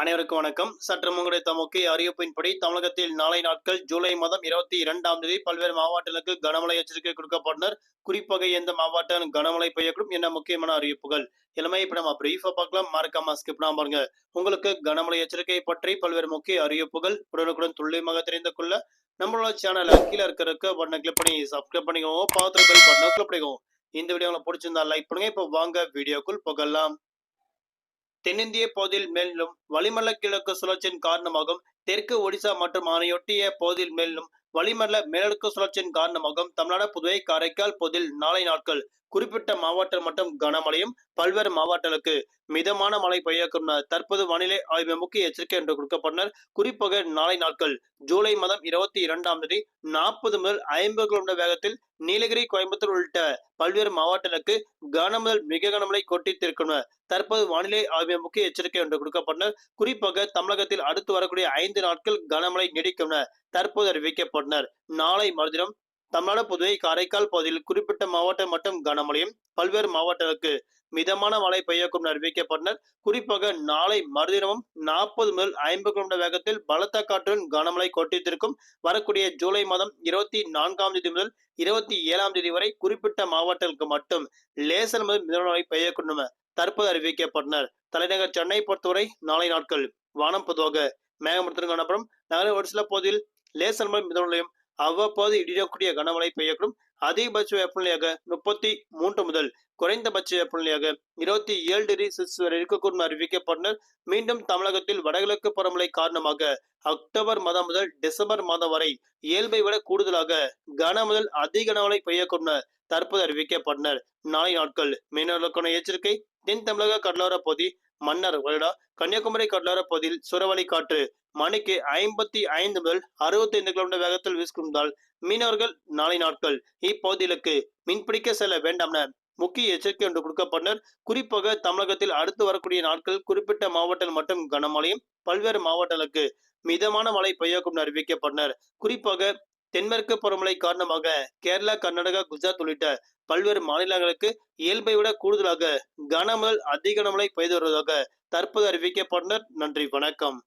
அனைவருக்கும் வணக்கம். சற்று முன்கிடைத்த முக்கிய அறிவிப்பின்படி தமிழகத்தில் நாளை நாட்கள் ஜூலை மாதம் இருபத்தி இரண்டாம் தேதி பல்வேறு மாவட்டங்களுக்கு கனமழை எச்சரிக்கை கொடுக்கப்பட்டனர். குறிப்பாக எந்த மாவட்டம் கனமழை பெய்யக்கூடும் என்ன முக்கியமான அறிவிப்புகள் எல்லாமே இப்ப நம்ம பிரீஃபா பார்க்கலாம். மறக்காம ஸ்கிப் பாருங்க. உங்களுக்கு கனமழை எச்சரிக்கை பற்றி பல்வேறு முக்கிய அறிவிப்புகள் உடனுக்குடன் துல்லியமாக தெரிந்து கொள்ள நம்மளோட சேனல் கீழே இருக்கிறதுக்கு பட்டனை கிளிக் பண்ணி சப்ஸ்கிரைப் பண்ணிக்கோங்க. பார்த்து பெல் பட்டனை கிளிக் பண்ணிக்கோங்க. இந்த வீடியோ உங்களுக்கு பிடிச்சிருந்தா லைக் பண்ணுங்க. இப்போ வாங்க வீடியோக்குள் போகலாம். தென்னிந்திய பகுதியில் மேலும் வளிமல கிழக்கு சுழற்சியின் காரணமாகவும் தெற்கு ஒடிசா மற்றும் அதனையொட்டிய பகுதியில் மேலும் வளிமண்டல மேலடுக்கு சுழற்சியின் காரணமாகவும் தமிழ்நாடு புதுவை காரைக்கால் பகுதியில் நாளை நாட்கள் குறிப்பிட்ட மாவட்டம் மற்றும் கனமழையும் பல்வேறு மாவட்டங்களுக்கு மிதமான மழை பெய்யக்கும் தற்போது வானிலை ஆய்வு முக்கிய எச்சரிக்கை என்று கொடுக்கப்பட்டனர். குறிப்பாக நாளை நாட்கள் ஜூலை மாதம் இருபத்தி இரண்டாம் தேதி நாற்பது முதல் ஐம்பது கிலோமீட்டர் வேகத்தில் நீலகிரி கோயம்புத்தூர் உள்ளிட்ட பல்வேறு மாவட்டங்களுக்கு கனமுதல் மிக கனமழை கொட்டித்திருக்கும் தற்போது வானிலை ஆய்வு முக்கிய எச்சரிக்கை என்று கொடுக்கப்பட்டனர் குறிப்பாக தமிழகத்தில் அடுத்து வரக்கூடிய ஐந்து நாட்கள் கனமழை நீடிக்கும் தற்போது அறிவிக்கப்பட்டனர். நாளை மறுதினம் தமிழ்நாடு புதுவை காரைக்கால் பகுதியில் குறிப்பிட்ட மாவட்டம் மற்றும் கனமழையும் பல்வேறு மாவட்டங்களுக்கு மிதமான மழை பெய்யக்கும் அறிவிக்கப்பட்டனர். குறிப்பாக நாளை மறுதினமும் நாற்பது முதல் ஐம்பது கிலோமீட்டர் வேகத்தில் பலத்த காற்றுடன் கனமழை கொட்டித்திருக்கும். வரக்கூடிய ஜூலை மாதம் இருபத்தி நான்காம் தேதி முதல் இருபத்தி ஏழாம் தேதி வரை குறிப்பிட்ட மாவட்டங்களுக்கு மட்டும் லேசர் முதல் மிதமான மழை பெய்யக்கூடும் தற்போது அறிவிக்கப்பட்டனர். தலைநகர் சென்னை பொறுத்தவரை நாளை நாட்கள் வானம் பொதுவாக மேகமூர்த்தம் காணப்படும். நகர ஒரு சில பகுதியில் லேசர் முதல் மிதமழையும் அவ்வப்போது இடியக்கூடிய கனமழை பெய்யக்கூடும். அதிகபட்ச வெப்பநிலையாக முப்பத்தி மூன்று முதல் குறைந்தபட்ச வெப்பநிலையாக இருபத்தி ஏழு டிகிரி செல்சியஸ் வரை இருக்கக்கூடும் அறிவிக்கப்பட்டனர் மீண்டும் தமிழகத்தில் வடகிழக்கு பருவமழை காரணமாக அக்டோபர் மாதம் முதல் டிசம்பர் மாதம் வரை இயல்பை விட கூடுதலாக கன முதல் அதிக கனமழை பெய்யக்கூடும் தற்போது அறிவிக்கப்பட்டனர் நாளை நாட்கள் மீனவர்களுக்கான எச்சரிக்கை. தென் தமிழக கடலோர பகுதி மன்னர் வருடா கன்னியாகுமரி கடலோர பகுதியில் சுறவழி காற்று மணிக்கு ஐம்பத்தி ஐந்து முதல் அறுபத்தி ஐந்து கிலோமீட்டர் வேகத்தில் வீசுகின்றால் மீனவர்கள் நாளை நாட்கள். இப்பகுதிகளுக்கு மீன்பிடிக்க செல்ல வேண்டாம் என முக்கிய எச்சரிக்கை ஒன்று கொடுக்கப்பட்டனர் குறிப்பாக தமிழகத்தில் அடுத்து வரக்கூடிய நாட்கள் குறிப்பிட்ட மாவட்டங்கள் மற்றும் கனமழையும் பல்வேறு மாவட்டங்களுக்கு மிதமான மழை பெய்யக்கும் அறிவிக்கப்பட்டனர் குறிப்பாக தென்மேற்கு பருவமழை காரணமாக கேரளா கர்நாடகா குஜராத் உள்ளிட்ட பல்வேறு மாநிலங்களுக்கு இயல்பை விட கூடுதலாக கனமுதல் அதிக கனமழை பெய்து வருவதாக தற்போது அறிவிக்கப்பட்டனர். நன்றி வணக்கம்.